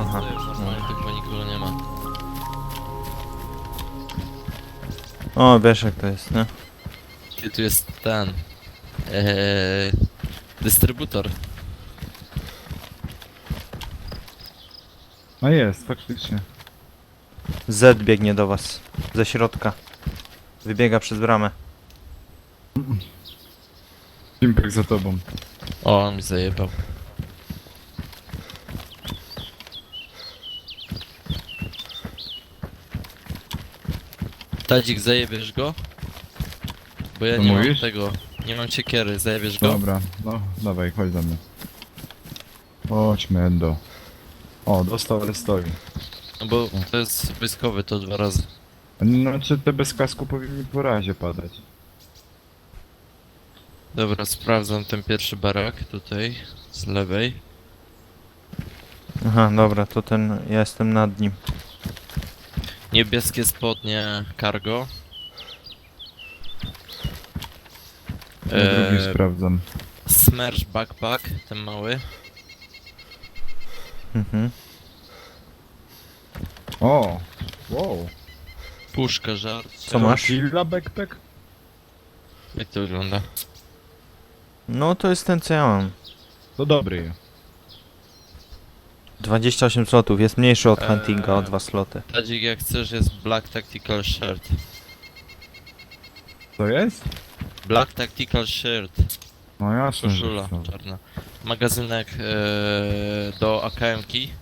Aha, to już normalnie, tylko nikogo nie ma. O, wiesz jak to jest, nie? Tu jest ten... Eee, dystrybutor. No jest, faktycznie. Z biegnie do was. Ze środka. Wybiega przez bramę. Impek za tobą. O, on mi zajebał. Tadzik, zajebiesz go? Bo ja Co nie mam mówisz? tego, nie mam siekiery, zajebiesz go? Dobra, no dawaj, chodź do mnie. Chodźmy, Endo. O, dostał, ale stoi. No bo to jest wojskowy, to dwa razy. Znaczy te bez kasku powinni po razie padać. Dobra, sprawdzam ten pierwszy barak tutaj, z lewej. Aha, dobra, to ten, ja jestem nad nim. Niebieskie spodnie cargo. Ja drugi Eee, sprawdzam. Smerch backpack, ten mały. Mhm. O! Wow! Puszka żart. Co masz? Killa backpack? Jak to wygląda? No to jest ten co ja mam. To dobry jest. 28 slotów, jest mniejszy od Eee. huntinga o dwa sloty. Tadzik, jak chcesz, jest Black Tactical Shirt. To jest? Black Tactical Shirt. No jasne, że Koszula czarna. Magazynek e, do AKM-ki.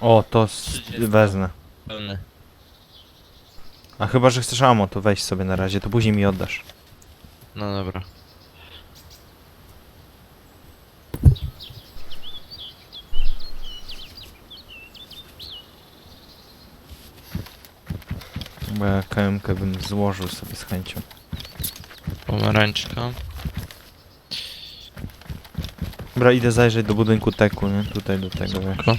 O, to s- 30. wezmę. Pełny. A chyba, że chcesz ammo, to weź sobie na razie, to później mi oddasz. No dobra. Bo ja KMK bym złożył sobie z chęcią. Pomarańczka. Dobra, idę zajrzeć do budynku teku, nie? Tutaj do tego, wiesz. Spoko.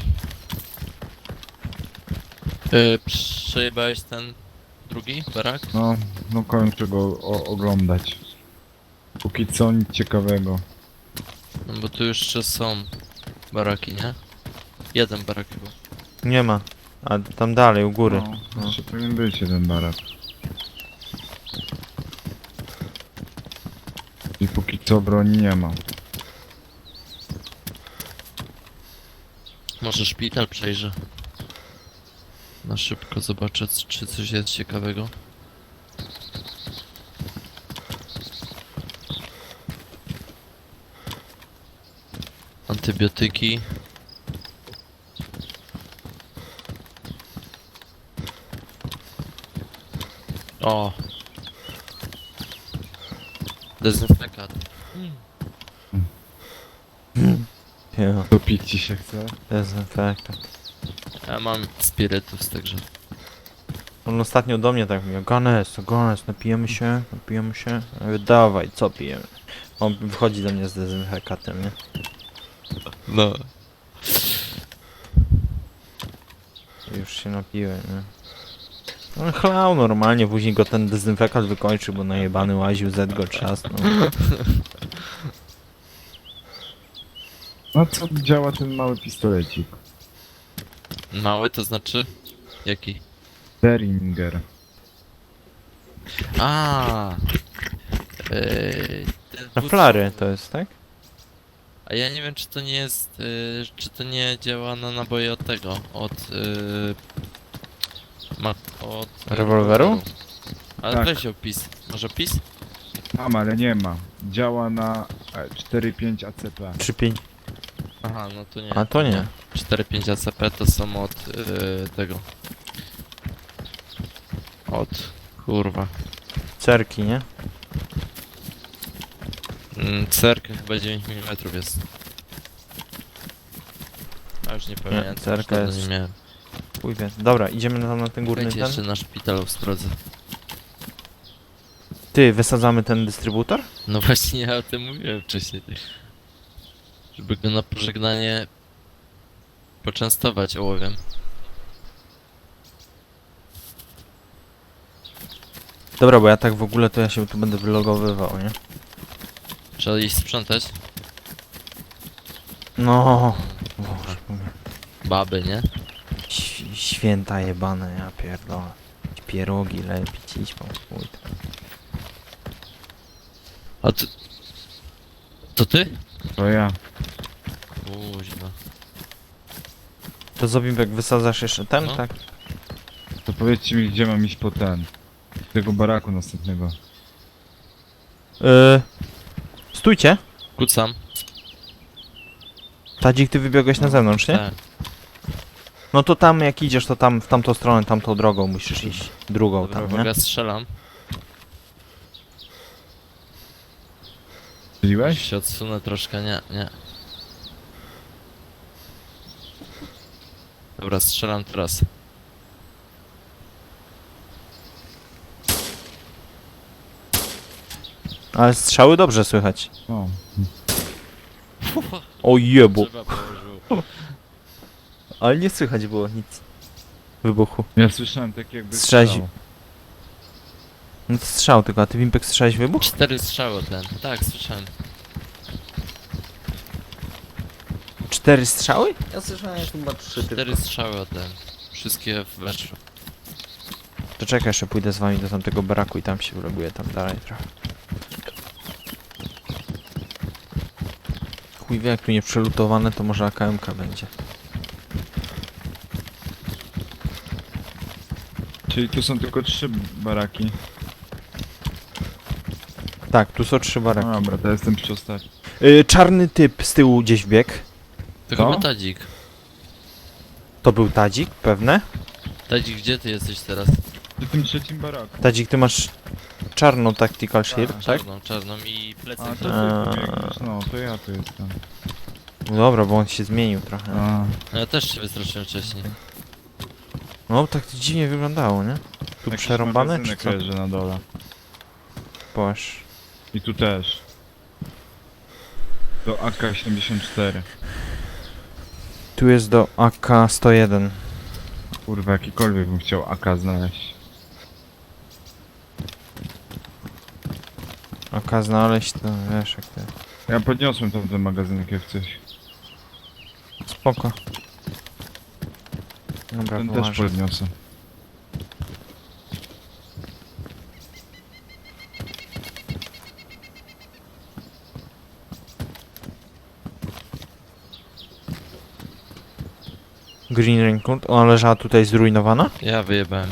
E, przejebałeś ten drugi barak? No, no kończę go o, oglądać. Póki co nic ciekawego. No bo tu jeszcze są baraki, nie? Jeden barak chyba. Nie ma. A tam dalej, u góry. No, jeszcze powinien być jeden barak. Co broni nie ma. Może szpital przejrzę. Na szybko zobaczę, czy coś jest ciekawego. Antybiotyki. O! Dezynfekat. Jo, To pić ci się chce? dezynfektant. Ja mam spirytus, także. On ostatnio do mnie tak mówił, Ganes, Ganes, napijemy się, napijemy się. Ja mówię, dawaj, co pijemy? On wychodzi do mnie z dezynfekatem, nie? No. Już się napiłem, nie? No chlał normalnie, później go ten dezynfekat wykończył, bo najebany łaził, Z go trzasnął. Na co działa ten mały pistolecik? Mały to znaczy? Jaki? Deringer. A. Yy, ten Na wóz- flary to jest, tak? A ja nie wiem czy to nie jest. Yy, czy to nie działa na naboje od tego. Od. Yy, ma, od Rewolweru? Ale Tak. weź opis. Może opis? Mam, ale nie ma. Działa na e, 4-5 ACP. 3-5. Aha, no to nie. A to nie. 4-5 ACP to są od yy, tego. Od. Kurwa. Cerki, nie? Mm, cerka chyba 9 mm jest. A już nie pamiętam. już cerka dawno jest- Nie miałem. Chuj wie. Dobra, idziemy tam na ten górny ten. jeszcze na szpitalu sprawdzę. Ty, wysadzamy ten dystrybutor? No właśnie ja o tym mówiłem wcześniej. Żeby go na pożegnanie poczęstować ołowiem. Dobra, bo ja tak w ogóle to ja się tu będę wylogowywał, nie? Trzeba iść sprzątać. No. Boże, Baby, nie? ś- święta jebane, ja pierdolę. Pierogi lepić, idź pan chuj tam. A ty... To ty? To ja. Kuźwa. To Zobimbek wysadzasz jeszcze ten, No. tak? To powiedzcie mi, gdzie mam iść po ten. Tego baraku następnego. Yy, stójcie. Kucam. Tadzik, ty wybiegłeś na zewnątrz, nie? Tak. No to tam jak idziesz, to tam w tamtą stronę, tamtą drogą musisz iść. Drugą Dobra, tam, nie? uwaga, strzelam. Strzeliłeś? się odsunę troszkę, nie, nie. Dobra, strzelam teraz. Ale strzały dobrze słychać. O. O położył. Ale nie słychać było nic. Wybuchu. Ja słyszałem tak jakby strzał. No to strzał tylko, a ty Wimpek strzałeś wybuch? Cztery strzały ten. Tak, słyszałem. Cztery strzały? Ja słyszałem chyba trzy Cztery strzały ten. Wszystkie weszły. To czekaj, jeszcze pójdę z wami do tamtego baraku i tam się wyloguję tam dalej trochę. Chuj wie, jak tu nie przelutowane, to może AKM-ka będzie. Czyli tu są tylko trzy baraki. Tak, tu są trzy No baraki. dobra, to jestem przy ostatnim. Y, czarny typ z tyłu gdzieś biegł. To Co? chyba Tadzik. To był Tadzik, pewne. Tadzik, gdzie ty jesteś teraz? Przy tym trzecim baraku. Tadzik, ty masz czarną tactical shield, tak? Czarną, czarną i A plecak. to ty biegniesz, no to ja tu jestem. No Dobra, bo on się zmienił trochę. A, No ja też się wystraszyłem wcześniej. No, tak to dziwnie wyglądało, nie? Tu jakiś przerąbane, czy magazynek co? leży na dole. Boż. I tu też. Do AK-74. Tu jest do AK-101. Kurwa, jakikolwiek bym chciał AK znaleźć. AK znaleźć, to wiesz jak to jest. Ja podniosłem tam ten magazynek jak coś. Spoko. Dobra, Ten też podniosę. Green Raincoat, ona leżała tutaj zrujnowana? Ja wyjebałem.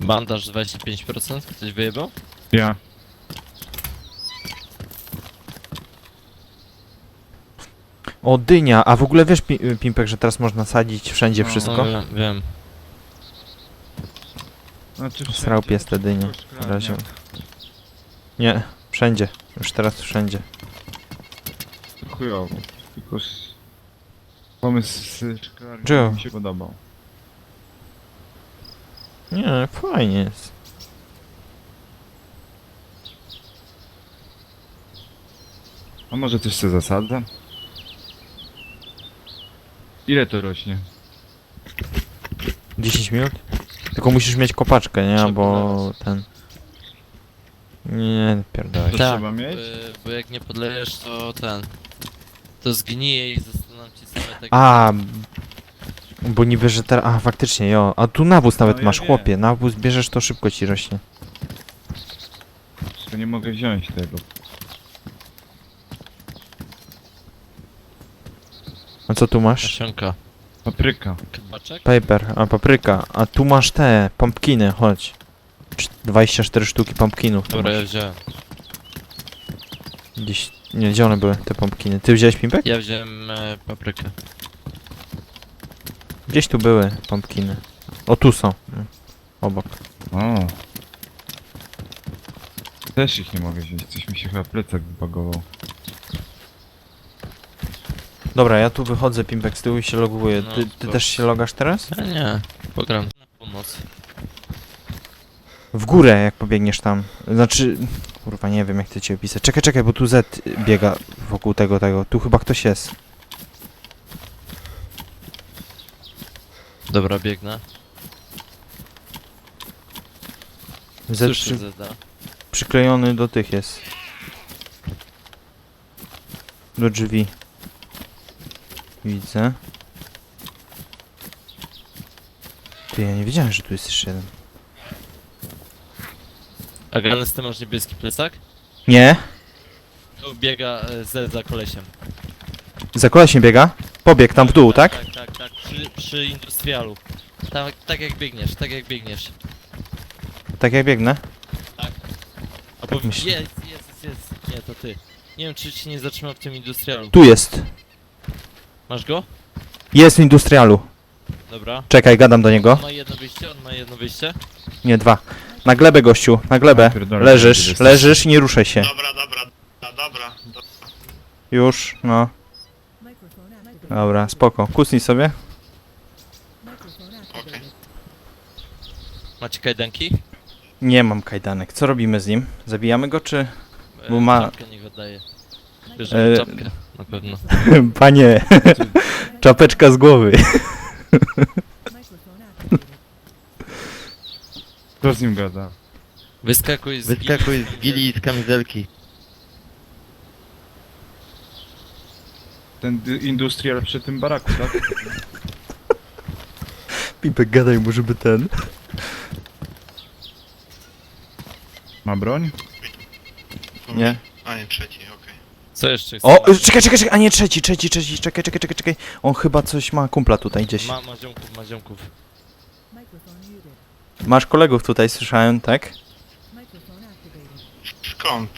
Bandaż 25%? Ktoś wyjebał? Ja. O, dynia, a w ogóle wiesz, Pi- Pimpek, że teraz można sadzić wszędzie No, wszystko? No, wiem, wiem. Znaczy Srał pies te dynie. razie. Nie, wszędzie. Już teraz wszędzie. Chujowo. Tylko s- pomysł z mi się podobał. Nie, fajnie jest. A może coś sobie zasadzę? Ile to rośnie? 10 minut? Tylko musisz mieć kopaczkę, nie? Bo ten... Nie, pierdolę. To Tak, trzeba mieć? bo jak nie podlejesz, to ten... To zgnije i zostaną ci same takie... A, bo niby, że teraz... A, faktycznie, jo. A tu nawóz nawet No ja masz, wiem. chłopie. Nawóz bierzesz, to szybko ci rośnie. To nie mogę wziąć tego. A co tu masz? Nasionka. Papryka. Kabaczek? Paper, a papryka. A tu masz te, pumpkiny, chodź. Cz- 24 sztuki pumpkinów. Dobra, ja masz. wziąłem. Gdzieś... Nie, gdzie one były, te pumpkiny? Ty wziąłeś pimpek? Ja wziąłem e, paprykę. Gdzieś tu były pumpkiny. O, tu są. Mm, Obok. O. Też ich nie mogę wziąć, coś mi się chyba plecak zbagował. Dobra, ja tu wychodzę, Pimpek, z tyłu i się loguję. No, Ty, ty spoko. też się logasz teraz? A nie, pogram na północ. W górę, jak pobiegniesz tam. Znaczy, kurwa, nie wiem, jak to ci opisać. Czekaj, czekaj, bo tu Z biega wokół tego, tego. Tu chyba ktoś jest. Dobra, biegnę. Z Słyszę przy, Zeda. przyklejony do tych jest. Do drzwi. Widzę. Ty, ja nie wiedziałem, że tu jest jeszcze jeden. A Ganes, ty masz niebieski plecak? Nie? Tu biega e, Z za kolesiem. Za kolesiem biega? Pobieg tam w dół, tak? Tak, tak, tak, przy, przy industrialu. Tak, tak jak biegniesz, tak jak biegniesz. Tak jak biegnę? A po... Myślę- Jest, jest, jest, jest. Nie, to ty. Nie wiem, czy ci nie zatrzymał w tym industrialu. Tu jest. Masz go? Jest w industrialu. Dobra. Czekaj, gadam do niego. On ma jedno wyjście, on ma jedno wyjście. Nie, dwa. Na glebę, gościu, na glebę. Pierdolę, Leżysz, leżysz i nie ruszaj się. Dobra, dobra, dobra, dobra. Już, no. Dobra, spoko. Kusnij sobie. Okej. Macie kajdanki? Nie mam kajdanek. Co robimy z nim? Zabijamy go, czy... E, Bo ma- Czapkę niech oddaje. Bierzemy E, czapkę, na pewno. Panie, czapeczka z głowy. Kto z nim gada? Wyskakuj z Wyskakuj z gili i z kamizelki. Ten industrial przy tym baraku, tak? Pipek, gadaj mu, żeby ten... Ma broń? Nie. A nie, trzeci, okej. Co jeszcze O, y, czekaj, czekaj, czekaj, a nie, trzeci, trzeci, trzeci, czekaj, czekaj, czekaj, czekaj. On chyba coś ma kumpla tutaj gdzieś. Ma, ma ziomków, ma ziomków. Masz kolegów tutaj, słyszałem, tak? Skąd?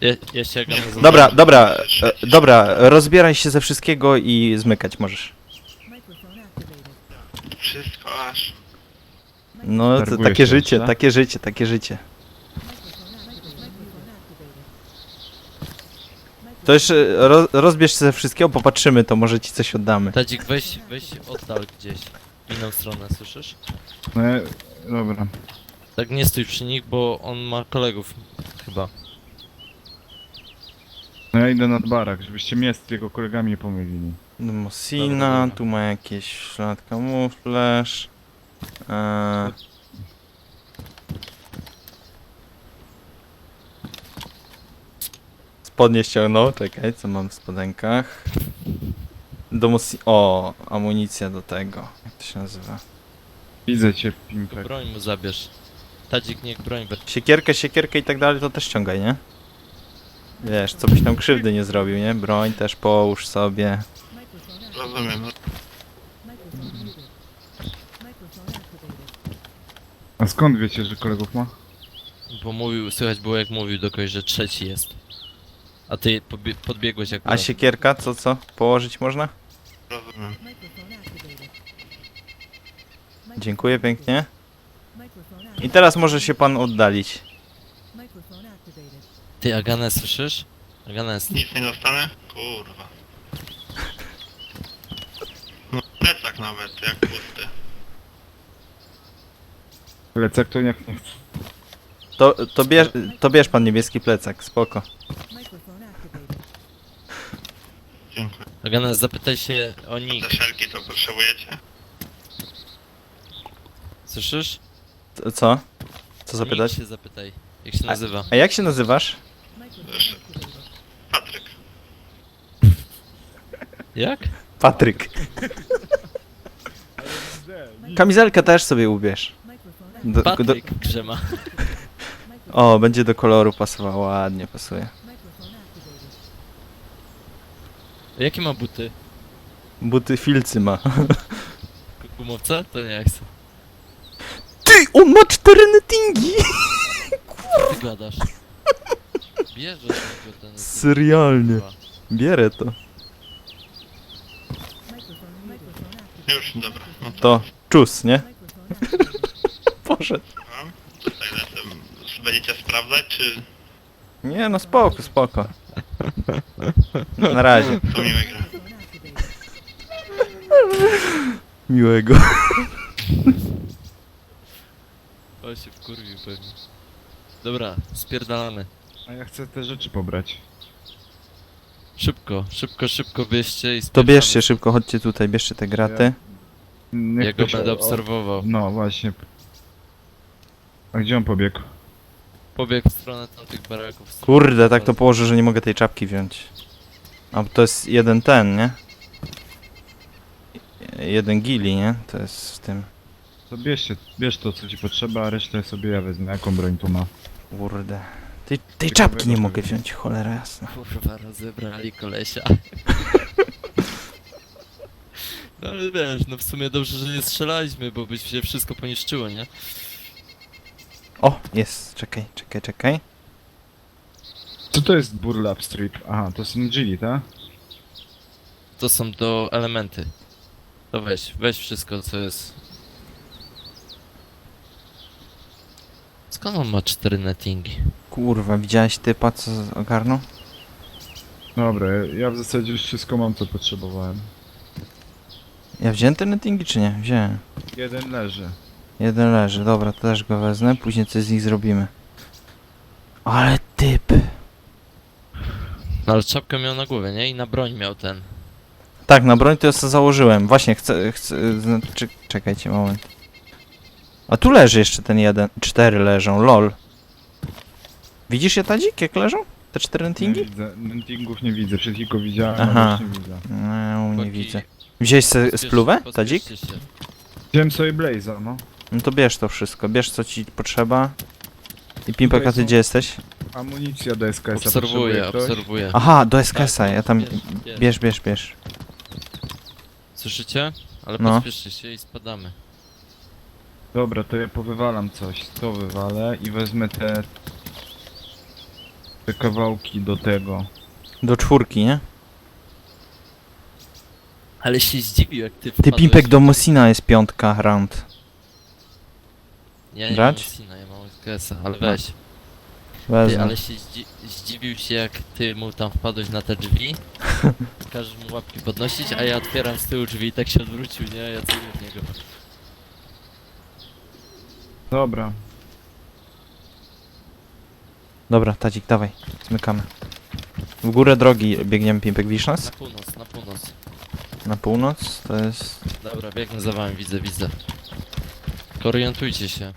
Je, jeszcze jak Ganes Dobra, dobra, e, dobra, rozbieraj się ze wszystkiego i zmykać możesz. Wszystko aż. No, to Targujesz takie się, życie, tak? takie życie, takie życie. To jeszcze ro, rozbierz się ze wszystkiego, popatrzymy, to może ci coś oddamy. Tadzik, weź, weź oddal gdzieś. W inną stronę, słyszysz? No, ja- dobra. Tak nie stój przy nich, bo on ma kolegów. Chyba. No ja idę nad barak, żebyście mnie z jego kolegami nie pomylili. Mosina, Dobra, dobra. tu ma jakieś ślad kamuflaż. Eee. Spodnie ściągnął, czekaj, co mam w spodenkach. Do Mosi... O, amunicja do tego. Jak to się nazywa? Widzę cię, Pimpek. Broń mu zabierz. Tadzik niech broń weźmie. Siekierkę, siekierkę i tak dalej, to też ściągaj, nie? Wiesz, co byś tam krzywdy nie zrobił, nie? Broń też połóż sobie. Rozumiem. A skąd wiecie, że kolegów ma? Bo mówił, słychać było jak mówił do kogoś, że trzeci jest. A ty pobie- podbiegłeś A akurat. siekierka, co, co? Położyć można? Rozumiem. Dziękuję pięknie. I teraz może się pan oddalić. Ty, Agane, słyszysz? Aganes, Nic nie dostanę? Kurwa. No, plecak nawet, jak pusty. Plecak to jak nie chcę. To, to, bierz, to bierz pan niebieski plecak, spoko. Dziękuję. Aganes, zapytaj się o nick. Te szelki to potrzebujecie? Słyszysz? To, co? Co zapytać? Nick się zapytaj. Jak się nazywa? A jak się nazywasz? Patryk. Jak? Patryk. Kamizelkę też sobie ubierz. Do, do, Patryk Grzema. o, będzie do koloru pasował, ładnie pasuje. Jakie ma buty? Buty filcy ma. Gumowce? To nie jak chcę. Ty, on ma cztery nettingi! Ty gadasz. Bierzesz ten... Serialnie. Bierę to. Już, dobra. No to To czus, nie? Poszedł. Tutaj lecę. Będziecie sprawdzać, czy... Nie no, spoko, spoko. Na razie. To gra. Miłego. O się wkurwił pewnie. Dobra, spierdalamy. A ja chcę te rzeczy pobrać. Szybko, szybko, szybko bierzcie i To spierdalamy. bierzcie szybko, chodźcie tutaj, bierzcie te graty. Niech Ja go ktoś będę o- obserwował. No właśnie. A gdzie on pobiegł? Pobiegł w stronę tamtych baraków. Kurde, tak to położę, że nie mogę tej czapki wziąć. A to jest jeden ten, nie? Jeden gili, nie? To jest w tym. To bierzcie, bierz to co ci potrzeba, a resztę sobie ja wezmę. Jaką broń tu ma? Kurde. Tej, tej Ciekawego czapki nie mogę wziąć, cholera jasna. Kurwa, rozebrali kolesia. No ale wiesz, no w sumie dobrze, że nie strzelaliśmy, bo by się wszystko poniszczyło, nie? O, jest, czekaj, czekaj, czekaj. Co to jest Burlap Strip? Aha, to są Gili, tak? To są do elementy. To weź, weź wszystko co jest. Skąd on ma cztery nettingi? Kurwa, widziałeś typa, co z- ogarnął? Dobra, ja- ja w zasadzie już wszystko mam co potrzebowałem. Ja wziąłem te nettingi, czy nie? Wziąłem. Jeden leży. Jeden leży, dobra, to też go wezmę, później coś z nich zrobimy. Ale typ. No ale czapkę miał na głowie, nie? I na broń miał ten. Tak, na broń to ja sobie założyłem. Właśnie, chcę, chcę, znaczy, czekajcie moment. A tu leży jeszcze ten jeden, cztery leżą, lol. Widzisz je tadzik, jak leżą? Te cztery Nie widzę, Nentingu nie widzę, chwilą widziałem, Aha. nie widzę. No, nie Chłopaki, widzę. Wziąłeś sobie pospiesz- spluwę, tadzik? pospieszcie się. Wziąłem sobie Blaze'a, no. No to bierz to wszystko, bierz co ci potrzeba. I Pimpek, a ty są- gdzie jesteś? Amunicja do SKS-a Obserwuję, potrzebuje ktoś? obserwuję. Aha, do SKS-a, ja tam... bierz, bierz. Bierz, bierz, bierz. Słyszycie? Ale No. pospieszcie się i spadamy. Dobra, to ja powywalam coś. To wywalę i wezmę te... Te kawałki do tego. Do czwórki, nie? Ale się zdziwił jak ty Ty wpadłeś. Pimpek do Mosina jest piątka round. Ja nie mam Brać? Sina, ja mam ale weź. Ty, Wezmę. ale się zdzi zdziwił się jak ty mu tam wpadłeś na te drzwi. Każesz mu łapki podnosić, a ja otwieram z tyłu drzwi i tak się odwrócił, nie? Ja celuję w niego. Dobra. Dobra, Tadzik, dawaj. Zmykamy. W górę drogi biegniemy, Pimpek, widzisz nas? Na północ, na północ. Na północ, to jest... Dobra, biegnę za wami, widzę, widzę. Tylko Orientujcie się.